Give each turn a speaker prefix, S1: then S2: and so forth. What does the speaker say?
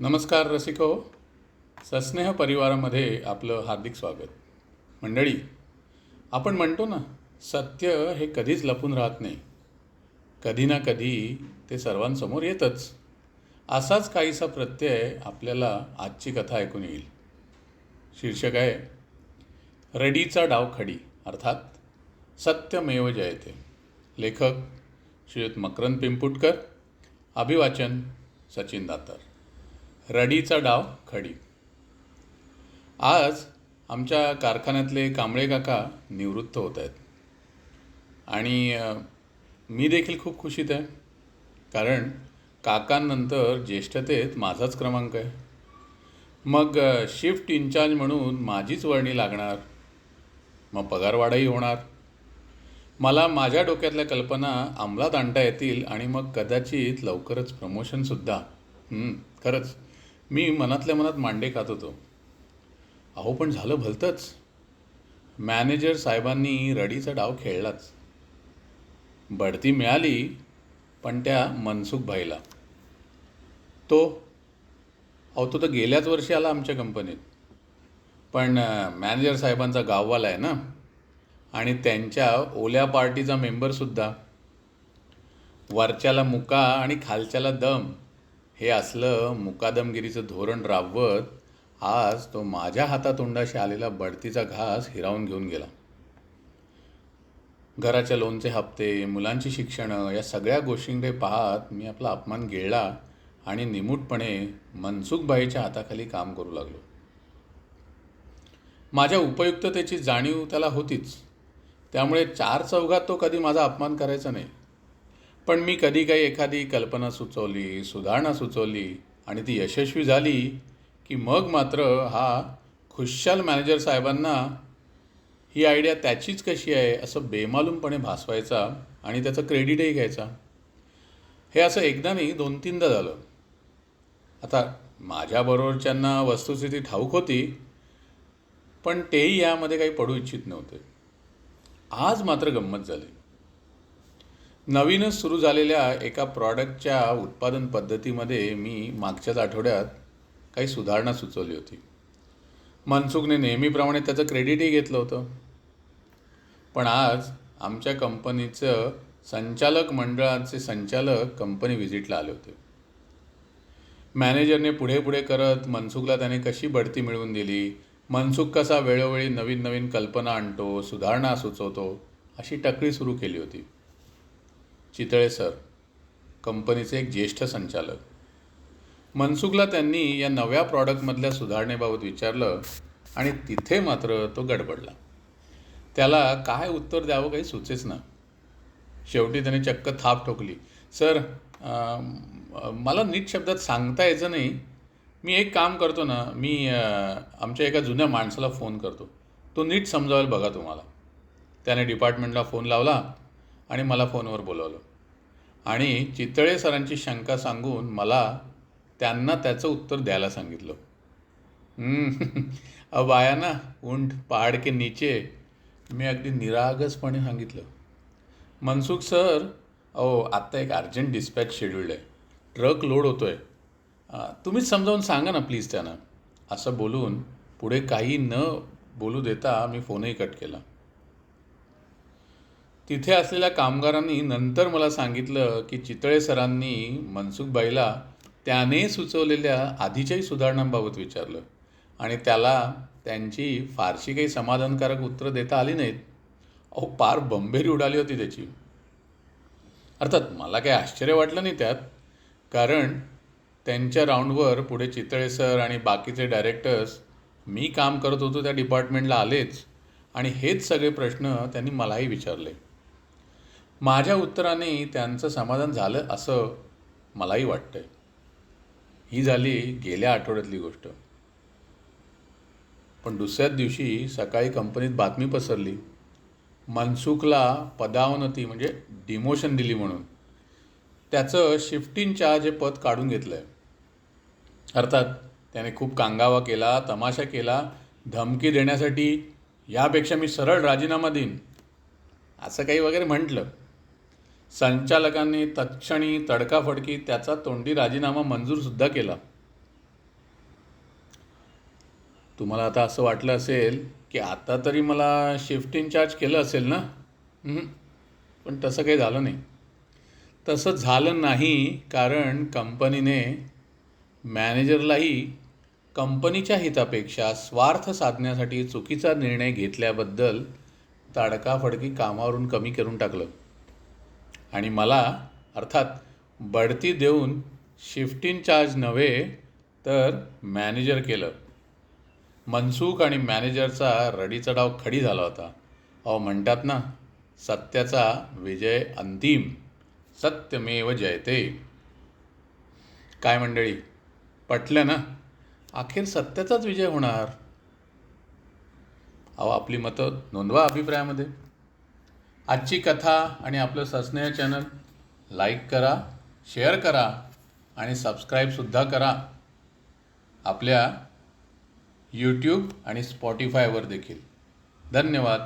S1: नमस्कार रसिको. सस्नेह परिवारामध्ये आपलं हार्दिक स्वागत. मंडळी आपण म्हणतो ना सत्य हे कधीच लपून राहत नाही. कधी ना कधी ते सर्वांसमोर येतच. असाच काहीसा प्रत्यय आपल्याला आजची कथा ऐकून येईल. शीर्षक आहे रडीचा डावखडी अर्थात सत्यमेव जयते. लेखक श्रीयुत मकरंद पिंपुटकर अभिवाचन सचिन दातार. रडीचा डाव खडी. आज आमच्या कारखान्यातले कांबळे काका निवृत्त होत आहेत. आणि मी देखील खूप खुशीत आहे. कारण काकांनंतर ज्येष्ठतेत माझाच क्रमांक आहे. मग शिफ्ट इन्चार्ज म्हणून माझीच वर्णी लागणार. मग पगारवाढही होणार. मला माझ्या डोक्यातल्या कल्पना अंमलात आणता येतील आणि मग कदाचित लवकरच प्रमोशनसुद्धा. खरंच. मी मनातल्या मनात मांडे खात होतो. अहो पण झालं भलतंच. मॅनेजर साहेबांनी रडीचा डाव खेळलाच. बढती मिळाली पण त्या मनसुख भाईला. तो अहो तो तर गेल्याच वर्षी आला आमच्या कंपनीत. पण मॅनेजर साहेबांचा गाववाला आहे ना? आणि त्यांच्या ओल्या पार्टीचा मेंबरसुद्धा वरच्याला मुका आणि खालच्याला दम. हे असलं मुकादमगिरीचं धोरण राबवत आज तो माझ्या हातातोंडाशी आलेला बढतीचा घास हिरावून घेऊन गेला. घराच्या लोनचे हप्ते मुलांची शिक्षणं या सगळ्या गोष्टींकडे पाहत मी आपला अपमान गिळला आणि निमूटपणे मनसुखबाईच्या हाताखाली काम करू लागलो. माझ्या उपयुक्ततेची जाणीव त्याला होतीच. त्यामुळे चार चौघात तो कधी माझा अपमान करायचा नाही. पण मी कधी काही एखादी कल्पना सुचवली सुधारणा सुचवली आणि ती यशस्वी झाली की मग मात्र हा खुशाल मॅनेजर साहेबांना ही आयडिया त्याचीच कशी आहे असं बेमालूमपणे भासवायचा आणि त्याचं क्रेडिटही घ्यायचा. हे असं एकदा नाही दोन तीनदा झालं. आता माझ्याबरोबरच्यांना वस्तुस्थिती ठाऊक होती पण तेही यामध्ये काही पडू इच्छित नव्हते. आज मात्र गंमत झाली. नवीनच सुरू झालेल्या एका प्रॉडक्टच्या उत्पादन पद्धतीमध्ये मी मागच्याच आठवड्यात काही सुधारणा सुचवली होती. मनसुखने नेहमीप्रमाणे त्याचं क्रेडिटही घेतलं होतं. पण आज आमच्या कंपनीचं संचालक मंडळाचे संचालक कंपनी व्हिजिटला आले होते. मॅनेजरने पुढे पुढे करत मनसुखला त्याने कशी बढती मिळवून दिली मनसुख कसा वेळोवेळी नवीन नवीन कल्पना आणतो सुधारणा सुचवतो अशी टकळी सुरू केली होती. चितळे सर कंपनीचे एक ज्येष्ठ संचालक. मनसुखला त्यांनी या नव्या प्रॉडक्टमधल्या सुधारणेबाबत विचारलं आणि तिथे मात्र तो गडबडला. त्याला काय उत्तर द्यावं काही सुचेच ना. शेवटी त्याने चक्क थाप ठोकली. सर मला नीट शब्दात सांगता यायचं नाही. मी एक काम करतो ना मी आमच्या एका जुन्या माणसाला फोन करतो. तो नीट समजावेल बघा तुम्हाला. त्याने डिपार्टमेंटला फोन लावला आणि मला फोनवर बोलावलं. आणि चितळे सरांची शंका सांगून मला त्यांना त्याचं उत्तर द्यायला सांगितलं. अब आया ना उंट पहाड के नीचे मी अगदी निरागसपणे सांगितलं. मनसुख सर अहो आत्ता एक अर्जंट डिस्पॅच शेड्यूल्ड आहे. ट्रक लोड होतो आहे तुम्हीच समजावून सांगा ना प्लीज त्यांना. असं बोलून पुढे काही न बोलू देता मी फोनही कट केला. तिथे असलेल्या कामगारांनी नंतर मला सांगितलं की चितळे सरांनी मनसुखबाईला त्याने सुचवलेल्या आधीच्याही सुधारणांबाबत विचारलं. आणि त्याला त्यांची फारशी काही समाधानकारक उत्तरं देता आली नाहीत. अहो पार बंबेरी उडाली होती त्याची. अर्थात मला काही आश्चर्य वाटलं नाही त्यात. कारण त्यांच्या राऊंडवर पुढे चितळे सर आणि बाकीचे डायरेक्टर्स मी काम करत होतो त्या डिपार्टमेंटला आलेच. आणि हेच सगळे प्रश्न त्यांनी मलाही विचारले. माझ्या उत्तराने त्यांचं समाधान झालं असं मलाही वाटतंय. ही झाली गेल्या आठवड्यातली गोष्ट. पण दुसऱ्याच दिवशी सकाळी कंपनीत बातमी पसरली. मनसुखला पदावनती म्हणजे डिमोशन दिली म्हणून. त्याचं शिफ्ट इन चार्ज हे पद काढून घेतलं आहे अर्थात त्याने खूप कांगावा केला तमाशा केला धमकी देण्यासाठी यापेक्षा मी सरळ राजीनामा देईन असं काही वगैरे म्हटलं. संचालकांनी तत्क्षणी तडकाफडकी त्याचा तोंडी राजीनामा मंजूरसुद्धा केला. तुम्हाला आता असं वाटलं असेल की आता तरी मला शिफ्ट इन चार्ज केलं असेल ना? पण तसं काही झालं नाही. तसं झालं नाही कारण कंपनीने मॅनेजरलाही कंपनीच्या हितापेक्षा स्वार्थ साधण्यासाठी चुकीचा निर्णय घेतल्याबद्दल ताडकाफडकी कामावरून कमी करून टाकलं. आणि मला अर्थात बढती देऊन शिफ्ट इन चार्ज नव्हे तर मॅनेजर केलं. मनसुख आणि मॅनेजरचा रडीचा डाव खडी झाला होता. अहो म्हणतात ना सत्याचा विजय अंतिम सत्यमेव जयते. काय मंडळी पटलं ना? अखेर सत्याचाच विजय होणार. अहो आपली मतं नोंदवा अभिप्रायामध्ये. आजची कथा आणि आपलं सस्नेह चॅनल लाईक करा शेअर करा आणि सबस्क्राईबसुद्धा करा. आपल्या यूट्यूब आणि स्पॉटीफायवर देखील. धन्यवाद.